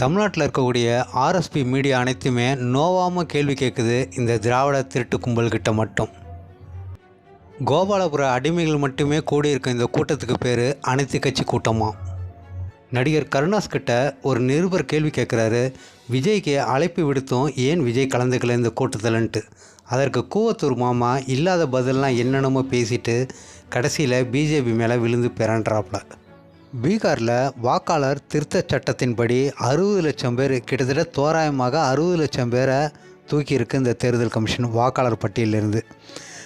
தமிழ்நாட்டில் இருக்கக்கூடிய RSP media அனைத்துமே நோவாமல் கேள்வி கேட்குது இந்த திராவிட திருட்டு கும்பல்கிட்ட மட்டும். கோபாலபுர அடிமைகள் மட்டுமே கூடியிருக்க இந்த கூட்டத்துக்கு பேர் அனைத்து கட்சி கூட்டமா? நடிகர் கருணாஸ் கிட்ட ஒரு நிருபர் கேள்வி கேட்குறாரு விஜய்க்கு அழைப்பு விடுத்தும் ஏன் விஜய் கலந்துக்கல இந்த கூட்டத்தில்ன்ட்டு. அதற்கு கூவத்தூர் மாமா இல்லாத பதிலெலாம் என்னென்னமோ பேசிட்டு கடைசியில் பிஜேபி மேலே விழுந்து பெறான்றாப்புல பீகாரில் வாக்காளர் திருத்தச் சட்டத்தின்படி அறுபது லட்சம் பேர் கிட்டத்தட்ட தோராயமாக அறுபது லட்சம் பேரை தூக்கியிருக்கு இந்த தேர்தல் கமிஷன் வாக்காளர் பட்டியலிருந்து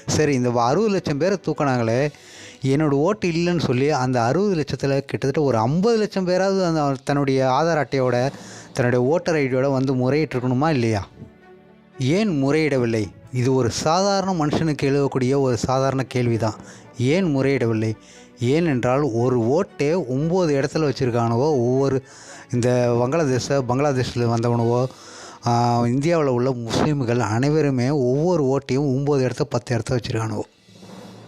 சரி இந்த அறுபது லட்சம் பேரை தூக்கினாங்களே என்னோடய ஓட்டு இல்லைன்னு சொல்லி அந்த அறுபது லட்சத்தில் கிட்டத்தட்ட ஒரு ஐம்பது லட்சம் பேராவது அந்த தன்னுடைய ஆதார் அட்டையோட தன்னுடைய ஓட்டர் ஐடியோட வந்து முறையிட்டிருக்கணுமா இல்லையா? ஏன் முறையிடவில்லை? இது ஒரு சாதாரண மனுஷனுக்கு எழுதக்கூடிய ஒரு சாதாரண கேள்வி தான் ஏன் முறையிடவில்லை? ஏனென்றால் ஒரு ஓட்டே ஒம்பது இடத்துல வச்சுருக்கானவோ ஒவ்வொரு இந்த வங்காளதேச பங்களாதேஷில் வந்தவனவோ இந்தியாவில் உள்ள முஸ்லீம்கள் அனைவருமே ஒவ்வொரு ஓட்டையும் ஒம்பது இடத்த பத்து இடத்த வச்சுருக்கானுவோ.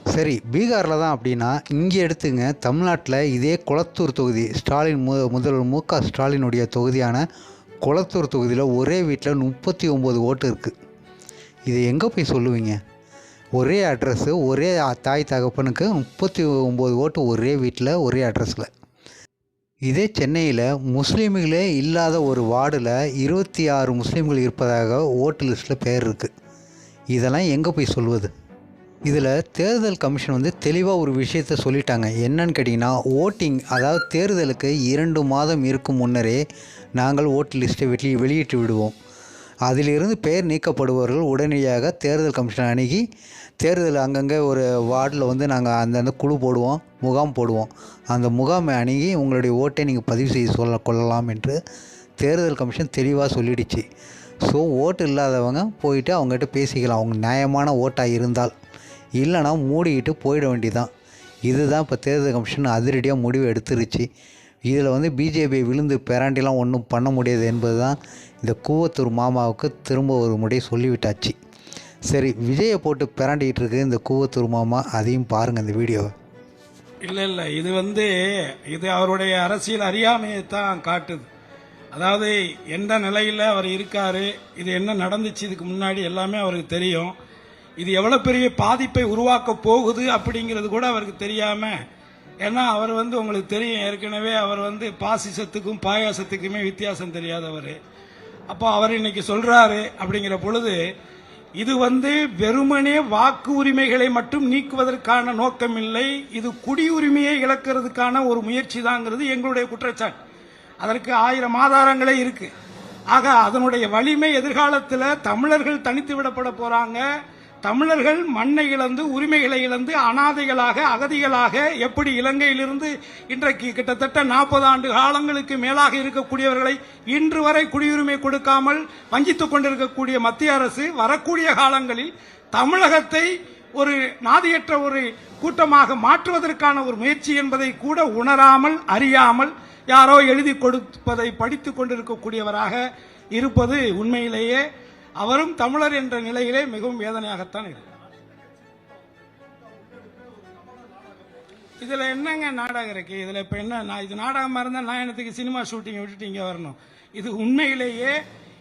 சரி பீகாரில் தான் அப்படின்னா இங்கே எடுத்துங்க தமிழ்நாட்டில் இதே குளத்தூர் தொகுதி ஸ்டாலின் மு முதல்வர் மு க ஸ்டாலினுடைய தொகுதியான குளத்தூர் தொகுதியில் ஒரே வீட்டில் முப்பத்தி ஒம்பது ஓட்டு இருக்குது இது எங்கே போய் சொல்லுவீங்க? ஒரே அட்ரஸ்ஸு ஒரே தாய் தகப்பனுக்கு முப்பத்தி ஒம்பது ஓட்டு ஒரே வீட்டில் ஒரே அட்ரஸில் இதே சென்னையில் முஸ்லீம்களே இல்லாத ஒரு வார்டில் இருபத்தி ஆறு முஸ்லீம்கள் இருப்பதாக ஓட்டு லிஸ்ட்டில் பேர் இருக்குது இதெல்லாம் எங்கே போய் சொல்வது? இதில் தேர்தல் கமிஷன் வந்து தெளிவாக ஒரு விஷயத்த சொல்லிட்டாங்க. என்னன்னு கேட்டிங்கன்னா ஓட்டிங் அதாவது தேர்தலுக்கு இரண்டு மாதம் இருக்கும் முன்னரே நாங்கள் ஓட்டு லிஸ்ட்டை வெளி வெளியிட்டு விடுவோம். அதிலிருந்து பெயர் நீக்கப்படுபவர்கள் உடனடியாக தேர்தல் கமிஷன் அணுகி தேர்தல் அங்கங்கே ஒரு வார்டில் வந்து நாங்கள் அந்தந்த குழு போடுவோம் முகாம் போடுவோம். அந்த முகாமை அணுகி உங்களுடைய ஓட்டை நீங்கள் பதிவு செய்து சொல்ல கொள்ளலாம் என்று தேர்தல் கமிஷன் தெளிவாக சொல்லிடுச்சு. ஸோ ஓட்டு இல்லாதவங்க போயிட்டு அவங்ககிட்ட பேசிக்கலாம். அவங்க நியாயமான ஓட்டாக இருந்தால். இல்லைனா மூடிக்கிட்டு போயிட வேண்டியதான் இதுதான் இப்போ தேர்தல் கமிஷன் அதிரடியாக முடிவு எடுத்துருச்சு. இதில் வந்து பிஜேபி விழுந்து பெராண்டிலாம் ஒன்றும் பண்ண முடியாது என்பது தான் இந்த கூவத்தூர் மாமாவுக்கு திரும்ப ஒரு முறை சொல்லிவிட்டாச்சு. சரி விஜயை போட்டு பிராண்டிக்கிட்டு இருக்கு இந்த கூவத்தூர் மாமா அதையும் பாருங்கள் இந்த வீடியோவை. இல்லை இல்லை இது வந்து இது அவருடைய அரசியல் அறியாமையை தான் காட்டுது. அதாவது எந்த நிலையில் அவர் இருக்கார் இது என்ன நடந்துச்சு இதுக்கு முன்னாடி எல்லாமே அவருக்கு தெரியும். இது எவ்வளோ பெரிய பாதிப்பை உருவாக்க போகுது அப்படிங்கிறது கூட அவருக்கு தெரியாமல் ஏன்னா அவர் வந்து உங்களுக்கு தெரியும் ஏற்கனவே அவர் வந்து பாசிசத்துக்கும் பாயாசத்துக்குமே வித்தியாசம் தெரியாதவர். அப்போ அவர் இன்னைக்கு சொல்கிறாரு அப்படிங்கிற பொழுது இது வந்து வெறுமனே வாக்கு உரிமைகளை மட்டும் நீக்குவதற்கான நோக்கம் இல்லை இது குடியுரிமையை இழக்கிறதுக்கான ஒரு முயற்சி தாங்கிறது எங்களுடைய குற்றச்சாட்டு. அதற்கு ஆயிரம் ஆதாரங்களே இருக்கு. ஆக அதனுடைய வலிமை எதிர்காலத்தில் தமிழர்கள் தனித்து விடப்பட போறாங்க. தமிழர்கள் மண்ணை இழந்து உரிமைகளை இழந்து அனாதைகளாக அகதிகளாக எப்படி இலங்கையிலிருந்து இன்றைக்கு கிட்டத்தட்ட நாற்பது ஆண்டு காலங்களுக்கு மேலாக இருக்கக்கூடியவர்களை இன்று வரை குடியுரிமை கொடுக்காமல் வஞ்சித்துக் கொண்டிருக்கக்கூடிய மத்திய அரசு வரக்கூடிய காலங்களில் தமிழகத்தை ஒரு நாதியற்ற ஒரு கூட்டமாக மாற்றுவதற்கான ஒரு முயற்சி என்பதை கூட உணராமல் அறியாமல் யாரோ எழுதி கொடுப்பதை படித்துக் கொண்டிருக்கக்கூடியவராக இருப்பது உண்மையிலேயே அவரும் தமிழர் என்ற நிலையிலே மிகவும் வேதனையாகத்தான் இருக்கு இதுல என்னங்க நாடகம் இருக்கு? இதுல இப்ப என்ன நான் இது நாடகமா இருந்தா நான் என்னத்துக்கு சினிமா ஷூட்டிங் விட்டுட்டு இங்க வரணும்? இது உண்மையிலேயே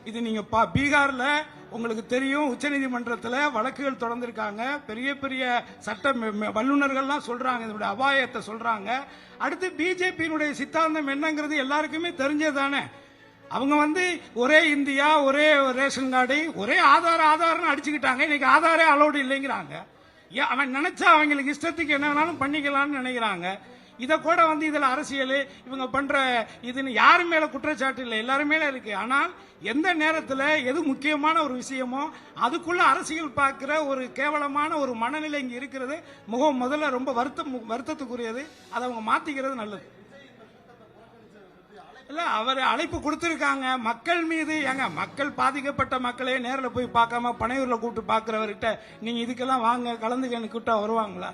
இது நீங்க பா பீகார்ல உங்களுக்கு தெரியும் உச்சநீதிமன்றத்தில் வழக்குகள் தொடர்ந்துருக்காங்க. பெரிய பெரிய சட்ட வல்லுநர்கள்லாம் சொல்றாங்க இதனுடைய அபாயத்தை சொல்றாங்க. அடுத்து பிஜேபியினுடைய சித்தாந்தம் என்னங்கிறது எல்லாருக்குமே தெரிஞ்சதானே அவங்க வந்து ஒரே இந்தியா ஒரே ரேஷன் கார்டு ஒரே ஆதார் ஆதார்னு அடிச்சுக்கிட்டாங்க. இன்னைக்கு ஆதாரே அலோடு இல்லைங்கிறாங்க. ஏன் அவன் நினைச்சா அவங்களுக்கு இஷ்டத்துக்கு என்ன வேணாலும் பண்ணிக்கலாம்னு நினைக்கிறாங்க. இதை கூட வந்து இதில் அரசியல் இவங்க பண்ணுற இதுன்னு யாரு மேலே குற்றச்சாட்டு இல்லை எல்லாரும் மேலே இருக்குது ஆனால் எந்த நேரத்தில் எது முக்கியமான ஒரு விஷயமோ அதுக்குள்ள அரசியல் பார்க்குற ஒரு கேவலமான ஒரு மனநிலை இங்கே இருக்கிறது முகம் முதல்ல ரொம்ப வருத்தம் வருத்தத்துக்குரியது. அதை அவங்க மாற்றிக்கிறது நல்லது. இல்ல அவர் அழைப்பு கொடுத்திருக்காங்க. மக்கள் மீது ஏங்க மக்கள் பாதிக்கப்பட்ட மக்களே நேரில் போய் பார்க்காம பனையூர்ல கூப்பிட்டு பார்க்குறவர்கிட்ட நீங்க இதுக்கெல்லாம் வாங்க கலந்துக்கன்னு கூப்பிட்டா வருவாங்களா?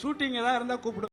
ஷூட்டிங் ஏதாவது இருந்தா கூப்பிடு.